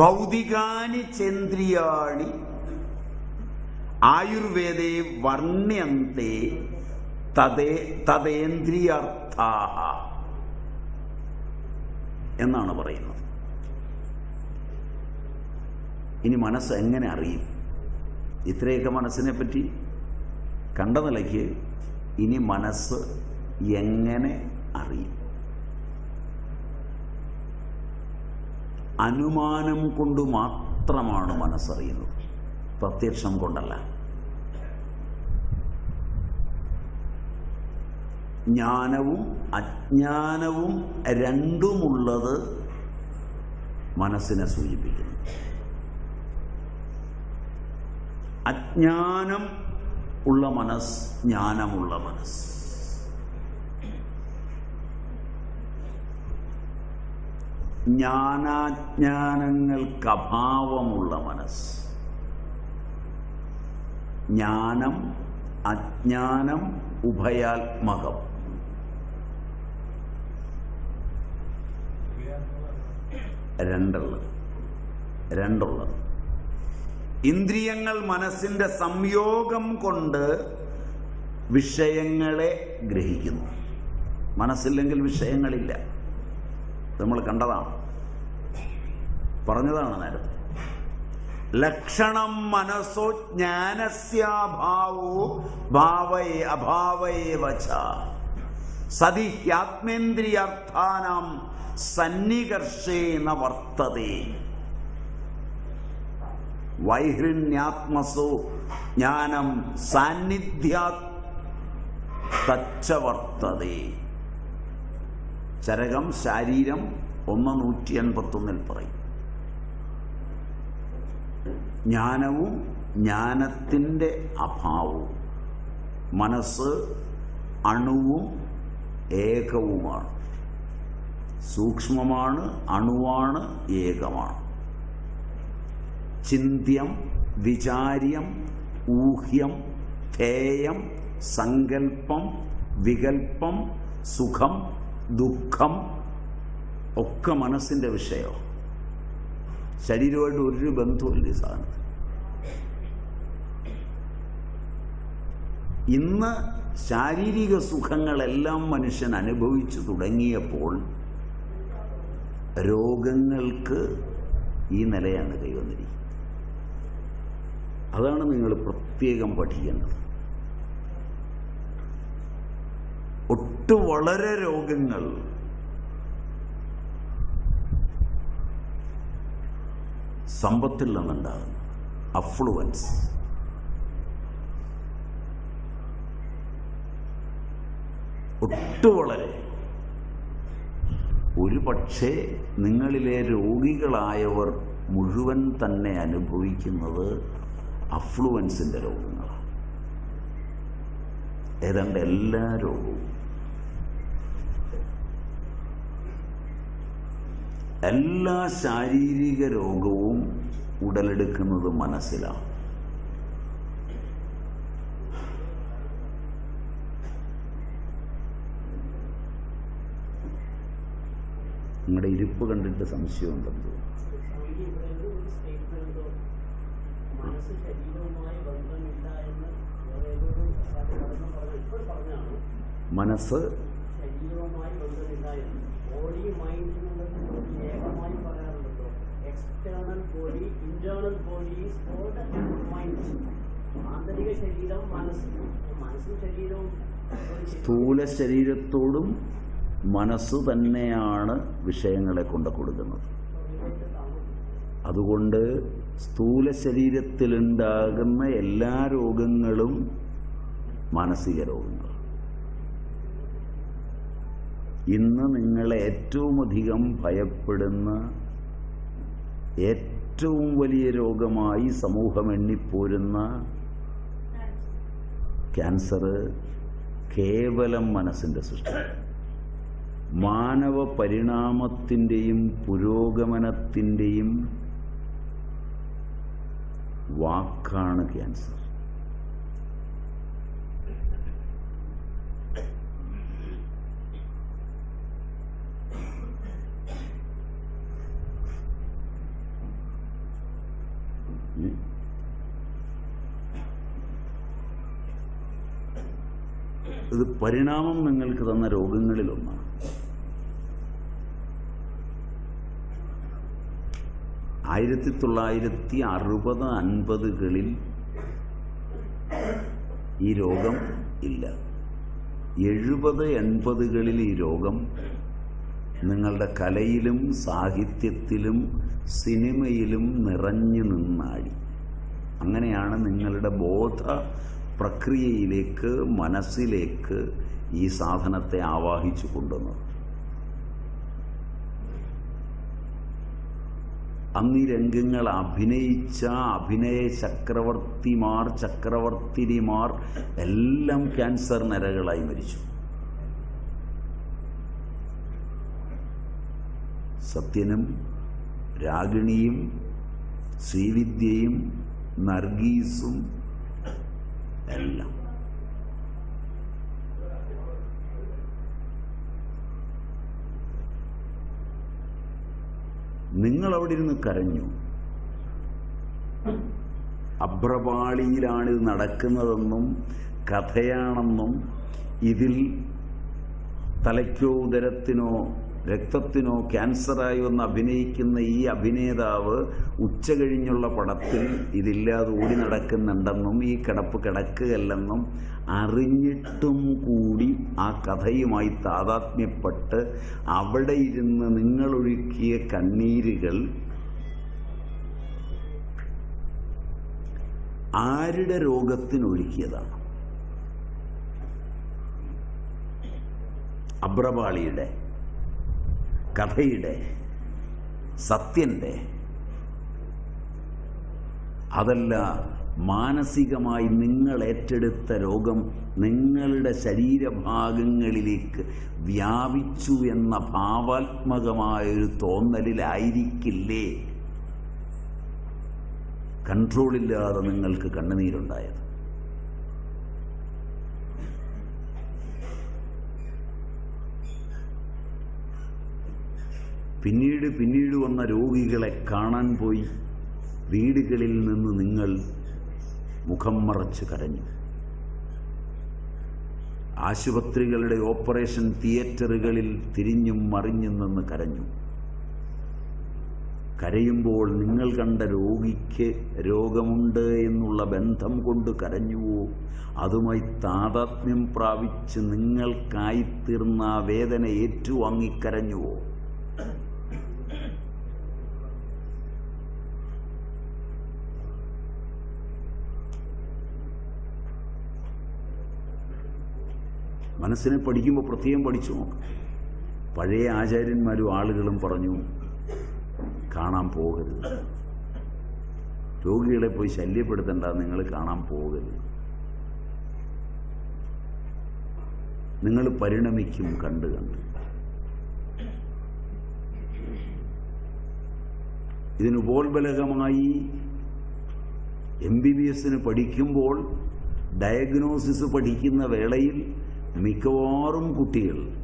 ഭൗതികാനി ചേന്ദ്രിയാണി ആയുർവേദേ വർണ്യന്തെ തദേ തദേന്ദ്രിയർത്ഥാ എന്നാണ് പറയുന്നത്. ഇനി മനസ്സ് എങ്ങനെ അറിയും? ഇത്രയൊക്കെ മനസ്സിനെ പറ്റി കണ്ട നിലയ്ക്ക് ഇനി മനസ്സ് എങ്ങനെ അറിയും? അനുമാനം കൊണ്ട് മാത്രമാണ് മനസ്സറിയുന്നത്. പ്രത്യക്ഷം കൊണ്ടല്ല. ജ്ഞാനവും അജ്ഞാനവും രണ്ടുമുള്ളത് മനസ്സിനെ സൂചിപ്പിക്കുന്നു. അജ്ഞാനം ഉള്ള മനസ്സ് ജ്ഞാനമുള്ള മനസ്സ്. ജ്ഞാനാജ്ഞാനങ്ങൾക്ക് അഭാവമുള്ള മനസ്സ്. ജ്ഞാനം അജ്ഞാനം ഉഭയാത്മകം. രണ്ടുള്ളത്. രണ്ടുള്ളത്. ഇന്ദ്രിയങ്ങൾ മനസ്സിന്റെ സംയോഗം കൊണ്ട് വിഷയങ്ങളെ ഗ്രഹിക്കുന്നു. മനസ്സില്ലെങ്കിൽ വിഷയങ്ങളില്ല. നമ്മൾ കണ്ടതാണ്. പറഞ്ഞതാണ് നേരത്തെ ലക്ഷണം മനസ്സോ ജ്ഞാനസ്യാഭാവോ ഭാവൈ അഭാവൈ വച. സതി ഹ്യാത്മേന്ദ്രിയർത്ഥാനം സന്നികർഷേണ വർത്തതേ. വൈഹൃണ്യാത്മസോ ജ്ഞാനം സാന്നിധ്യാത് തച്ച വർത്തതേ. ചരകം ശാരീരം ഒന്ന് നൂറ്റി എൺപത്തൊന്നിൽ പറയും. ജ്ഞാനവും ജ്ഞാനത്തിന്റെ അഭാവവും മനസ്സ് അണുവും ഏകവുമാണ്. സൂക്ഷ്മമാണ് അണുവാണ് ഏകമാണ്. ചിന്ത്യം വിചാര്യം ഊഹ്യം ധേയം സങ്കല്പം വികൽപ്പം സുഖം ദുഃഖം ഒക്കെ മനസ്സിന്റെ വിഷയമോ ശരീരമായിട്ട് ഒരു ബന്ധവുമില്ല ഈ സാധനത്തിന് ഇന്ന് ശാരീരിക സുഖങ്ങളെല്ലാം മനുഷ്യൻ അനുഭവിച്ചു തുടങ്ങിയപ്പോൾ രോഗങ്ങൾക്ക് ഈ നിലയാണ് കൈവന്നിരിക്കുന്നത്. അതാണ് നിങ്ങൾ പ്രത്യേകം പഠിക്കേണ്ടത്. ഒട്ടു വളരെ രോഗങ്ങൾ. സമ്പത്തിൽ നിന്നുണ്ടാകുന്നു. അഫ്ലുവൻസ് ഒട്ടു വളരെ. ഒരു പക്ഷേ നിങ്ങളിലെ രോഗികളായവർ മുഴുവൻ തന്നെ അനുഭവിക്കുന്നത് അഫ്ലുവൻസിന്റെ രോഗങ്ങളാണ്. ഏതാണ്ട് എല്ലാ രോഗവും. എല്ലാ ശാരീരിക രോഗവും ഉടലെടുക്കുന്നത് മനസ്സിലാണ്. നിങ്ങളുടെ ഇരിപ്പ് കണ്ടിട്ട് സംശയം ഉണ്ടെന്ന്. മനസ്സ് external body internal body is called mind ആന്തരിക ശരീരം മനസ്സ്. മനസ്സും ശരീരവും സ്ഥൂല ശരീരത്തോടും മനസ്സ് തന്നെയാണ് വിഷയങ്ങളെ കൊണ്ട് കൊടുക്കുന്നത്. അതുകൊണ്ട് സ്ഥൂല ശരീരത്തിലുണ്ടാകുന്ന എല്ലാ രോഗങ്ങളും മാനസിക രോഗങ്ങൾ ഇന്ന് നിങ്ങളെ ഏറ്റവും അധികം ഭയപ്പെടുന്ന ഏറ്റവും വലിയ രോഗമായി സമൂഹം എണ്ണിപ്പോരുന്ന ക്യാൻസർ കേവലം മനസ്സിന്റെ സൃഷ്ടി മാനവ പരിണാമത്തിന്റെയും പുരോഗമനത്തിന്റെയും വാക്കാണ് ക്യാൻസർ. ഇത് പരിണാമം നിങ്ങൾക്ക് തന്ന രോഗങ്ങളിലൊന്നാണ്. ആയിരത്തി തൊള്ളായിരത്തി അറുപത് അൻപതുകളിൽ ഈ രോഗം ഇല്ല. എഴുപത് എൺപതുകളിൽ ഈ രോഗം നിങ്ങളുടെ കലയിലും സാഹിത്യത്തിലും സിനിമയിലും നിറഞ്ഞു നിന്നാടി. അങ്ങനെയാണ് നിങ്ങളുടെ ബോധ പ്രക്രിയയിലേക്ക് മനസ്സിലേക്ക് ഈ സാധനത്തെ ആവാഹിച്ചു കൊണ്ടുവന്നത് അന്നീ രംഗങ്ങൾ അഭിനയിച്ച അഭിനയ ചക്രവർത്തിമാർ ചക്രവർത്തിനിമാർ എല്ലാം ക്യാൻസർ നരകളായി മരിച്ചു. സത്യനും രാഗിണിയും ശ്രീവിദ്യയും നർഗീസും എല്ലാം. നിങ്ങൾ അവിടെ ഇരുന്ന് കരഞ്ഞു. അഭ്രപാളിയിലാണ് ഇത് നടക്കുന്നതെന്നും കഥയാണെന്നും ഇതിൽ തലയ്ക്കോ ഉദരത്തിനോ രക്തത്തിനോ ക്യാൻസറായി വന്ന് അഭിനയിക്കുന്ന ഈ അഭിനേതാവ് ഉച്ച കഴിഞ്ഞുള്ള പടത്തിൽ ഇതില്ലാതെ ഓടി നടക്കുന്നുണ്ടെന്നും ഈ കിടപ്പ് കിടക്കുകയല്ലെന്നും അറിഞ്ഞിട്ടും കൂടി ആ കഥയുമായി താതാത്മ്യപ്പെട്ട് അവിടെ ഇരുന്ന് നിങ്ങളൊഴുക്കിയ കണ്ണീരുകൾ ആരുടെ രോഗത്തിനൊഴുക്കിയതാണ് അബ്രപാളിയുടെ കഥയുടെ സത്യന്റെ അതല്ല മാനസികമായി നിങ്ങൾ ഏറ്റെടുത്ത രോഗം നിങ്ങളുടെ ശരീരഭാഗങ്ങളിലേക്ക് വ്യാപിച്ചു എന്ന ഭാവാത്മകമായൊരു തോന്നലിലായിരിക്കില്ലേ? കൺട്രോളില്ലാതെ നിങ്ങൾക്ക് കണ്ണുനീരുണ്ടായത്. പിന്നീട് പിന്നീട് വന്ന രോഗികളെ കാണാൻ പോയി. വീടുകളിൽ നിന്ന് നിങ്ങൾ മുഖം മറച്ച് കരഞ്ഞു. ആശുപത്രികളുടെ ഓപ്പറേഷൻ തിയേറ്ററുകളിൽ തിരിഞ്ഞും മറിഞ്ഞും നിന്ന് കരഞ്ഞു. കരയുമ്പോൾ നിങ്ങൾ കണ്ട രോഗിക്ക് രോഗമുണ്ട് എന്നുള്ള ബന്ധം കൊണ്ട് കരഞ്ഞുവോ? അതുമായി താതാത്മ്യം പ്രാപിച്ച് നിങ്ങൾക്കായിത്തീർന്ന ആ വേദന ഏറ്റുവാങ്ങിക്കരഞ്ഞുവോ മനസ്സിനെ പഠിക്കുമ്പോൾ പ്രത്യേകം പഠിച്ചു നോക്കാം. പഴയ ആചാര്യന്മാരും ആളുകളും പറഞ്ഞു കാണാൻ പോകരുത്. രോഗികളെ പോയി ശല്യപ്പെടുത്തണ്ട നിങ്ങൾ കാണാൻ പോകരുത്. നിങ്ങൾ പരിണമിക്കും കണ്ട് കണ്ട്. ഇതിന് ഉപോത്ബലകമായി എം ബി ബി എസിന് പഠിക്കുമ്പോൾ ഡയഗ്നോസിസ് പഠിക്കുന്ന വേളയിൽ മിക്കവാറും കുട്ടികൾ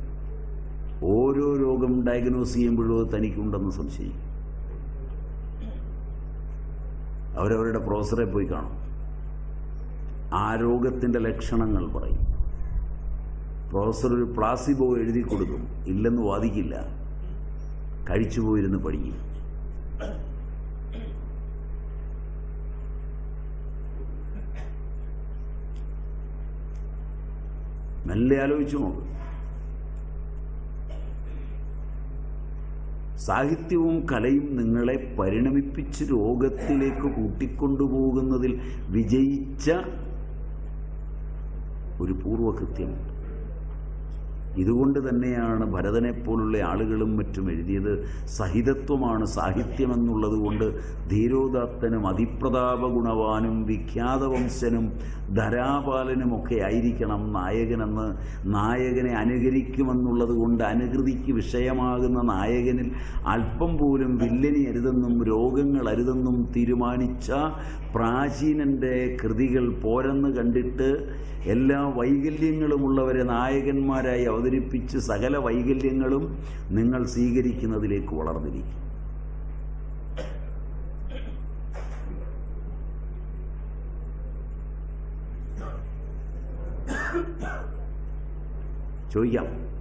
ഓരോ രോഗം ഡയഗ്നോസ് ചെയ്യുമ്പോഴും തനിക്കുണ്ടെന്ന് സംശയിക്കും. അവരവരുടെ പ്രൊഫസറെ പോയി കാണും. ആ രോഗത്തിന്റെ ലക്ഷണങ്ങൾ പറയും. പ്രൊഫസർ ഒരു പ്ലാസിബോ എഴുതി കൊടുക്കും. ഇല്ലെന്ന് വാദിക്കില്ല. കഴിച്ചു പോയിരുന്ന് പഠിക്കും. മെല്ലെ ആലോചിച്ചു നോക്ക്. സാഹിത്യവും കലയും നിങ്ങളെ പരിണമിപ്പിച്ച് രോഗത്തിലേക്ക് കൂട്ടിക്കൊണ്ടുപോകുന്നതിൽ വിജയിച്ച ഒരു പൂർവകൃത്യമുണ്ട് ഇതുകൊണ്ട് തന്നെയാണ് ഭരതനെപ്പോലുള്ള ആളുകളും മറ്റും എഴുതിയത്. സഹിതത്വമാണ് സാഹിത്യമെന്നുള്ളത് കൊണ്ട് ധീരോദാത്തനും അതിപ്രതാപ ഗുണവാനും വിഖ്യാതവംശനും ധരാപാലനുമൊക്കെ ആയിരിക്കണം നായകനെന്ന്. നായകനെ അനുകരിക്കുമെന്നുള്ളത് കൊണ്ട് അനുകൃതിക്ക് വിഷയമാകുന്ന നായകനിൽ അല്പം പോലും വില്ലനി അരുതെന്നും രോഗങ്ങൾ അരുതെന്നും തീരുമാനിച്ച പ്രാചീനന്റെ കൃതികൾ പോരെന്ന് കണ്ടിട്ട് എല്ലാ വൈകല്യങ്ങളുമുള്ളവരെ നായകന്മാരായി അവതരിപ്പിച്ച് സകല വൈകല്യങ്ങളും നിങ്ങൾ സ്വീകരിക്കുന്നതിലേക്ക് വളർന്നിരിക്കും. ചോദിക്കാം.